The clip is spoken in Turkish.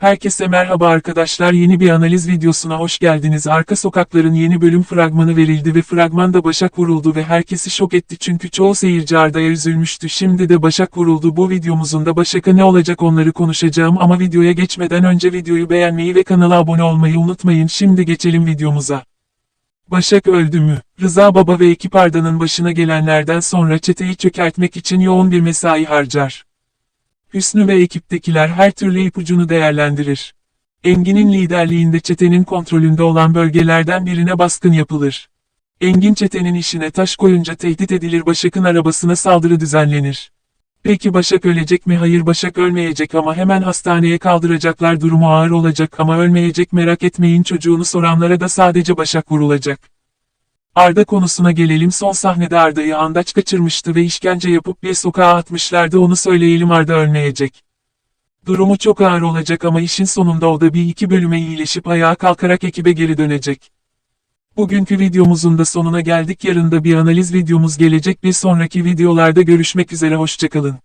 Herkese merhaba arkadaşlar yeni bir analiz videosuna hoş geldiniz. Arka Sokakların yeni bölüm fragmanı verildi ve fragmanda Başak vuruldu ve herkesi şok etti çünkü çoğu seyirci Arda'ya üzülmüştü. Şimdi de Başak vuruldu. Bu videomuzun da Başak'a ne olacak onları konuşacağım ama videoya geçmeden önce videoyu beğenmeyi ve kanala abone olmayı unutmayın. Şimdi geçelim videomuza. Başak öldü mü? Rıza Baba ve ekip Arda'nın başına gelenlerden sonra çeteyi çökertmek için yoğun bir mesai harcar. Hüsnü ve ekiptekiler her türlü ipucunu değerlendirir. Engin'in liderliğinde çetenin kontrolünde olan bölgelerden birine baskın yapılır. Engin çetenin işine taş koyunca tehdit edilir Başak'ın arabasına saldırı düzenlenir. Peki Başak ölecek mi? Hayır Başak ölmeyecek ama hemen hastaneye kaldıracaklar durumu ağır olacak ama ölmeyecek merak etmeyin çocuğunu soranlara da sadece Başak vurulacak. Arda konusuna gelelim son sahnede Arda'yı andaç kaçırmıştı ve işkence yapıp bir sokağa atmışlardı onu söyleyelim Arda ölmeyecek. Durumu çok ağır olacak ama işin sonunda o da bir iki bölüme iyileşip ayağa kalkarak ekibe geri dönecek. Bugünkü videomuzun da sonuna geldik yarın da bir analiz videomuz gelecek bir sonraki videolarda görüşmek üzere hoşçakalın.